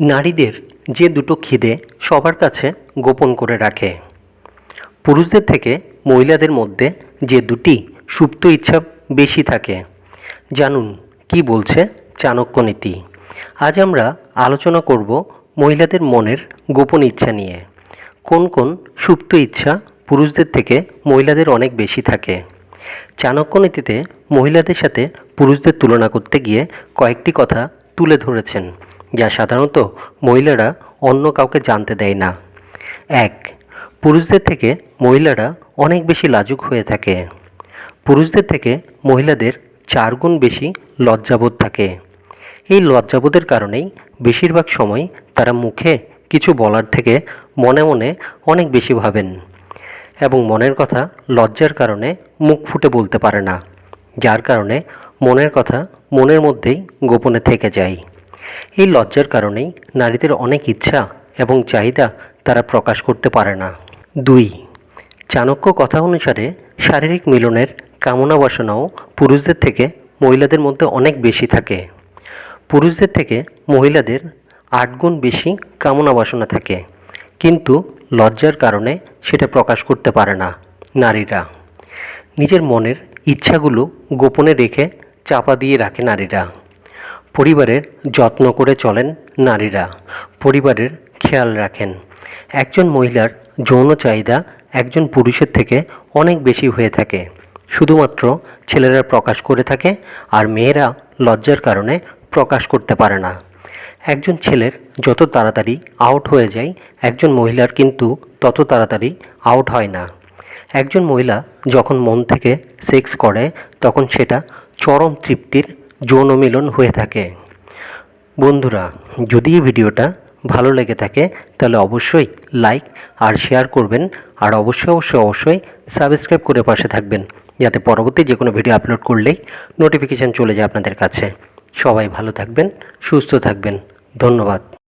নারীদের যে দুটো খিদে সবার কাছে গোপন করে রাখে। পুরুষদের থেকে মহিলাদের মধ্যে যে দুটি সুপ্ত ইচ্ছা বেশি থাকে। জানুন, কি বলছে চাণক্য নীতি? আজ আমরা আলোচনা করব মহিলাদের মনের গোপন ইচ্ছা নিয়ে। কোন কোন সুপ্ত ইচ্ছা পুরুষদের থেকে মহিলাদের অনেক বেশি থাকে? চাণক্য নীতিতে মহিলাদের সাথে পুরুষদের তুলনা করতে গিয়ে কয়েকটি কথা তুলে ধরেছেন। যা সাধারণত মহিলারা অন্য কাউকে জানতে দেয় না। এক, পুরুষদের থেকে মহিলারা অনেক বেশি লাজুক হয়ে থাকে। পুরুষদের থেকে মহিলাদের চার গুণ বেশি লজ্জাবোধ থাকে। এই লজ্জাবোধের কারণেই বেশিরভাগ সময় তারা মুখে কিছু বলার থেকে মনে মনে অনেক বেশি ভাবেন এবং মনের কথা লজ্জার কারণে মুখ ফুটে বলতে পারে না, যার কারণে মনের কথা মনের মধ্যেই গোপনে থেকে যায়। এই লজ্জার কারণেই নারীদের অনেক ইচ্ছা এবং চাহিদা তারা প্রকাশ করতে পারে না। দুই, চাণক্য কথা অনুসারে শারীরিক মিলনের কামনা বাসনাও পুরুষদের থেকে মহিলাদের মধ্যে অনেক বেশি থাকে। পুরুষদের থেকে মহিলাদের আট গুণ বেশি কামনা বাসনা থাকে। কিন্তু লজ্জার কারণে সেটা প্রকাশ করতে পারে না নারীরা। নিজের মনের ইচ্ছাগুলো গোপনে রেখে চাপা দিয়ে রাখে নারীরা। পরিবারের যত্ন করে চলেন নারীরা, পরিবারের খেয়াল রাখেন। একজন মহিলার যৌন চাহিদা একজন পুরুষের থেকে অনেক বেশি হয়ে থাকে। শুধুমাত্র ছেলেরা প্রকাশ করে থাকে আর মেয়েরা লজ্জার কারণে প্রকাশ করতে পারে না। একজন ছেলের যত তাড়াতাড়ি আউট হয়ে যায়, একজন মহিলার কিন্তু তত তাড়াতাড়ি আউট হয় না। একজন মহিলা যখন মন থেকে সেক্স করে, তখন সেটা চরম তৃপ্তির যৌন মিলন হয়ে থাকে। বন্ধুরা, যদি এই ভিডিওটা ভালো লেগে থাকে, তাহলে অবশ্যই লাইক আর শেয়ার করবেন আর অবশ্যই অবশ্যই অবশ্যই সাবস্ক্রাইব করে পাশে থাকবেন যাতে পরবর্তী যে কোনো ভিডিও আপলোড করলেই নোটিফিকেশান চলে যায় আপনাদের কাছে। সবাই ভালো থাকবেন, সুস্থ থাকবেন। ধন্যবাদ।